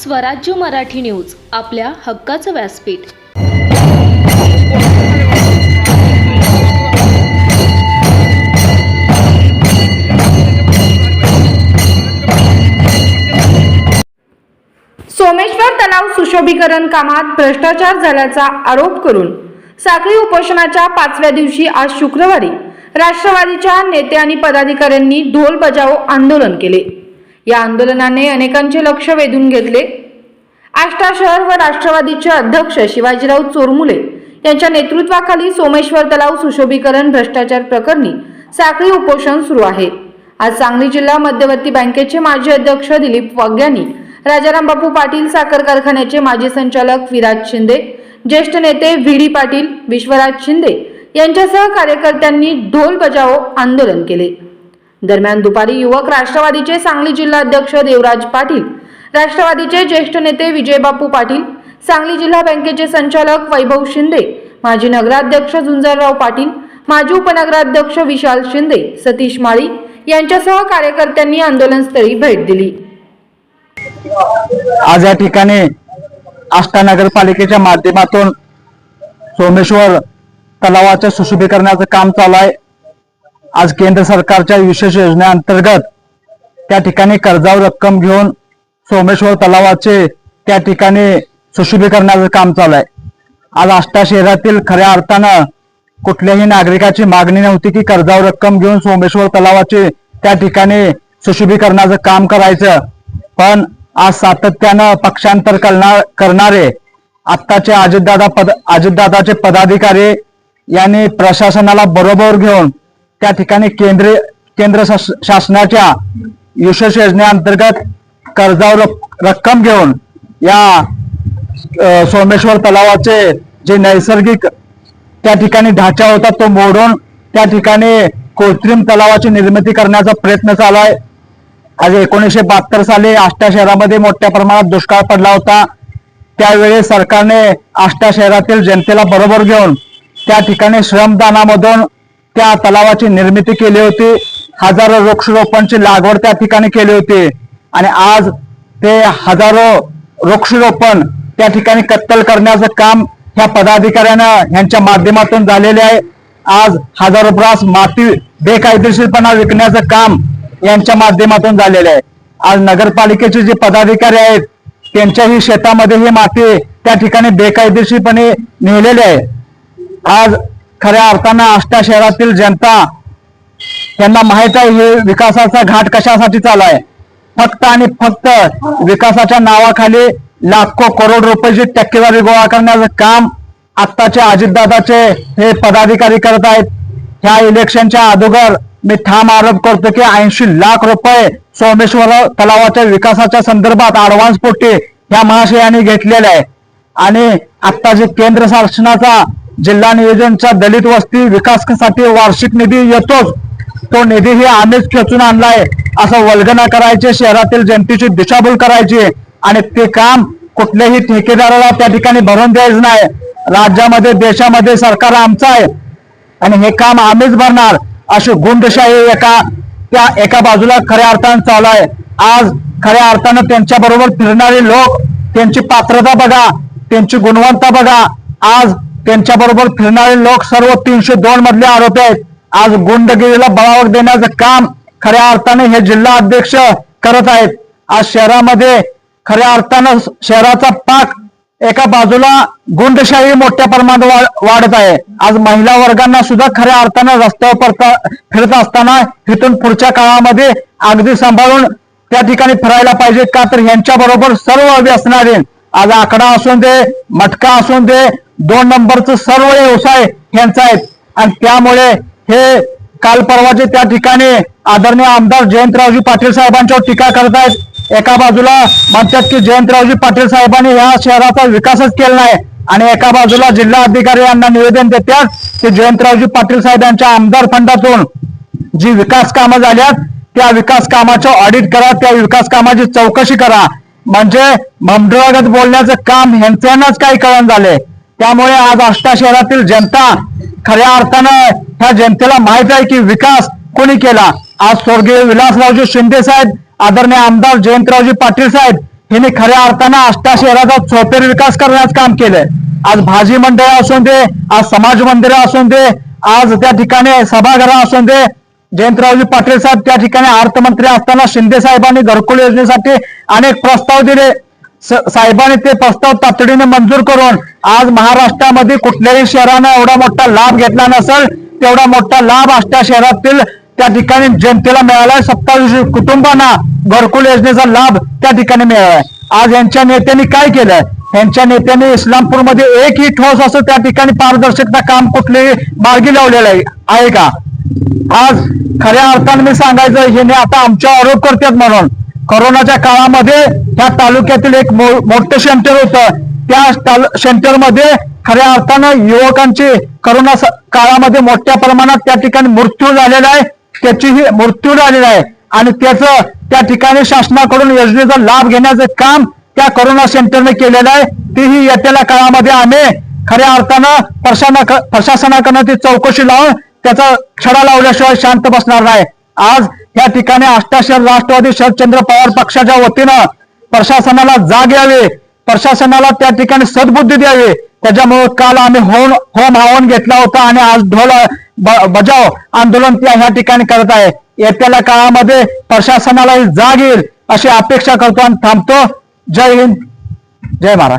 स्वराज्य मराठी न्यूज आपल्या हक्काचं व्यासपीठ. सोमेश्वर तलाव सुशोभीकरण कामात भ्रष्टाचार झाल्याचा आरोप करून साखळी उपोषणाच्या पाचव्या दिवशी आज शुक्रवारी राष्ट्रवादीच्या नेते आणि पदाधिकाऱ्यांनी ढोल बजाव आंदोलन केले. या आंदोलनाने अनेकांचे लक्ष वेधून घेतले. आष्टा शहर व राष्ट्रवादीचे अध्यक्ष शिवाजीराव चोरमुले यांच्या नेतृत्वाखाली सोमेश्वर तलाव सुशोभीकरण भ्रष्टाचार प्रकरणी साखळी उपोषण सुरू आहे. आज सांगली जिल्हा मध्यवर्ती बँकेचे माजी अध्यक्ष दिलीप वाग्यानी राजाराम बापू पाटील साखर कारखान्याचे माजी संचालक विराज शिंदे ज्येष्ठ नेते व्ही डी पाटील विश्वराज शिंदे यांच्यासह कार्यकर्त्यांनी ढोल बजाव आंदोलन केले. दरम्यान दुपारी युवक राष्ट्रवादीचे सांगली जिल्हा अध्यक्ष देवराज पाटील राष्ट्रवादीचे ज्येष्ठ नेते विजयबापू पाटील सांगली जिल्हा बँकेचे संचालक वैभव शिंदे माजी नगराध्यक्ष झुंजरराव पाटील माजी उपनगराध्यक्ष विशाल शिंदे सतीश माळी यांच्यासह कार्यकर्त्यांनी आंदोलनस्थळी भेट दिली. आज या ठिकाणी आष्टा नगरपालिकेच्या माध्यमातून सोमेश्वर तलावाच्या सुशोभीकरणाचं काम चालू आहे. आज केंद्र सरकारच्या विशेष योजनेअंतर्गत त्या ठिकाणी कर्जावर रक्कम घेऊन सोमेश्वर तलावाचे त्या ठिकाणी सुशोभीकरणाचं काम चालू आहे. आज आष्टा शहरातील खऱ्या अर्थानं कुठल्याही नागरिकाची मागणी नव्हती की कर्जावर रक्कम घेऊन सोमेश्वर तलावाचे त्या ठिकाणी सुशोभीकरणाचं काम करायचं. पण आज सातत्यानं पक्षांतर करणार करणारे आत्ताचे अजितदादा पद अजितदादाचे पदाधिकारी यांनी प्रशासनाला बरोबर घेऊन त्या ठिकाणी केंद्र केंद्र शास- शासनाच्या विशेष योजनेअंतर्गत कर्जावर रक्कम घेऊन या सोमेश्वर तलावाचे जे नैसर्गिक त्या ठिकाणी ढाचा होता तो मोडून त्या ठिकाणी कृत्रिम तलावाची निर्मिती करण्याचा प्रयत्न चालू आहे. आज एकोणीसशे बहात्तर साली आष्टा शहरामध्ये मोठ्या प्रमाणात दुष्काळ पडला होता. त्यावेळी सरकारने आष्टा शहरातील जनतेला बरोबर घेऊन त्या ठिकाणी श्रमदानामधून त्या तलावाची निर्मिती केली होती. हजारो वृक्षरोपांची लागवड त्या ठिकाणी केली होती. आणि आज ते हजारो वृक्षरोपण त्या ठिकाणी कत्तल करण्याचं काम ह्या पदाधिकाऱ्यानं यांच्या माध्यमातून झालेले आहे. आज हजारो ब्रास माती बेकायदेशीरपणा विकण्याचं काम यांच्या माध्यमातून झालेलं आहे. आज नगरपालिकेचे जे पदाधिकारी आहेत त्यांच्याही शेतामध्ये ही माती त्या ठिकाणी बेकायदेशीरपणे नेलेली आहे. आज खऱ्या अर्थानं आष्टा शहरातील जनता त्यांना माहीत आहे हे विकासाचा घाट कशासाठी चालू आहे फक्त आणि फक्त विकासाच्या नावाखाली लाखो करोड रुपयाची टक्केवारी गोळा करण्याचं काम आत्ताचे अजितदादाचे हे पदाधिकारी करत आहेत. ह्या इलेक्शनच्या अगोदर मी ठाम आरोप करतो की ऐंशी लाख रुपये सोमेश्वर तलावाच्या विकासाच्या संदर्भात अडव्हान्स पोटी ह्या महाशयाने घेतलेले आहे. आणि आता जे केंद्र शासनाचा जिल्हा नियोजनच्या दलित वस्ती विकासासाठी वार्षिक निधी येतोच. तो निधी ही आम्हीच खेचून आणलाय. असं वल्गना करायचे शहरातील जनतेची दिशाभूल करायची आणि ते काम कुठल्याही ठेकेदाराला त्या ठिकाणी भरून द्यायचं नाही. राज्यामध्ये देशामध्ये सरकार आमचं आहे. आणि हे काम आम्हीच भरणार अशी गुंडशाही एका त्या एका बाजूला खऱ्या अर्थानं चालू आहे. आज खऱ्या अर्थानं त्यांच्या बरोबर फिरणारे लोक त्यांची पात्रता बघा त्यांची गुणवत्ता बघा. आज त्यांच्या बरोबर फिरणारे लोक सर्व तीनशे दोन मधले आरोपी आहेत. आज गुंडगिरीला बळावर देण्याचं काम खऱ्या अर्थाने हे जिल्हा अध्यक्ष करत आहेत. आज शहरामध्ये खऱ्या अर्थानं शहराचा पाक एका बाजूला गुंडशाही मोठ्या प्रमाणात वाढत आहे. आज महिला वर्गांना सुद्धा खऱ्या अर्थानं रस्त्यावर फिरत असताना तिथून पुढच्या काळामध्ये अगदी सांभाळून त्या ठिकाणी फिरायला पाहिजे का तर यांच्या बरोबर सर्व व्यसनारे आज आकडा असून दे मटका असून दे दोन नंबरचं सर्व व्यवसाय यांचा आहेत. आणि त्यामुळे हे काल परवाचे त्या ठिकाणी आदरणीय आमदार जयंतरावजी पाटील साहेबांच्यावर टीका करत आहेत एका बाजूला म्हणतात की जयंतरावजी पाटील साहेबांनी या शहराचा विकासच केला नाही. आणि एका बाजूला जिल्हा अधिकारी यांना निवेदन देतात की जयंतरावजी पाटील साहेब यांच्या आमदार फंडातून जी विकास कामं झाल्यात त्या विकास कामाचं ऑडिट करा त्या विकास कामाची चौकशी करा. म्हणजे ममडरागत बोलण्याचं काम ह्यांच्यानाच काही कळण झाले त्यामुळे आज आष्टा शहरातील जनता खऱ्या अर्थानं ह्या जनतेला माहीत आहे की विकास कोणी केला? आज स्वर्गीय विलासरावजी शिंदे साहेब आदरणीय आमदार जयंतरावजी पाटील साहेब हिने खऱ्या अर्थानं आष्टा शहराचा चौपेर विकास करण्याचं काम केलंय. आज भाजी मंडळ असून दे आज समाज मंदिर असून दे आज त्या ठिकाणी सभागृह असून दे जयंतरावजी पाटील साहेब त्या ठिकाणी अर्थमंत्री असताना शिंदे साहेबांनी घरकुल योजनेसाठी अनेक प्रस्ताव दिले. साहेबांनी ते प्रस्ताव तातडीने मंजूर करून आज महाराष्ट्रामध्ये कुठल्याही शहरानं एवढा मोठा लाभ घेतला नसेल तेवढा मोठा लाभ आष्टा शहरातील त्या ठिकाणी जनतेला मिळालाय सत्तावीस कुटुंबांना घरकुल योजनेचा लाभ त्या ठिकाणी मिळालाय आज यांच्या नेत्यांनी काय केलंय? यांच्या नेत्यांनी इस्लामपूरमध्ये एकही ठोस असं त्या ठिकाणी पारदर्शकता काम कुठलेही मार्गी लावलेलं आहे. आहे का? आज खऱ्या अर्थाने मी सांगायचं हे आता आमच्या आरोप करतात म्हणून. कोरोनाच्या काळामध्ये त्या तालुक्यातील एक मो- मोठं सेंटर होतं. त्या सेंटरमध्ये खऱ्या अर्थानं युवकांचे करोना काळामध्ये मोठ्या प्रमाणात त्या ठिकाणी मृत्यू झालेला आहे. त्याचीही मृत्यू झालेला आहे. आणि त्याचं त्या ठिकाणी शासनाकडून योजनेचा लाभ घेण्याचं काम त्या करोना सेंटरने केलेलं आहे. तीही येत्याला काळामध्ये आम्ही खऱ्या अर्थानं प्रशासना प्रशासनाकडनं ती चौकशी लावून त्याचा छडा लावल्याशिवाय शांत बसणार नाही. आज या ठिकाणी आष्टाशर राष्ट्रवादी शरदचंद्र पवार पक्षाच्या वतीनं प्रशासनाला जाग यावी प्रशासनाला त्या ठिकाणी सद्बुद्धी द्यावी. त्याच्यामुळे काल आम्ही होम होम हवन घेतला होता आणि आज ढोल बजाव आंदोलन त्या ह्या ठिकाणी करत आहे. येत्याला काळामध्ये प्रशासनाला जाग येईल अशी अपेक्षा करतो आणि थांबतो. जय हिंद. जय महाराष्ट्र.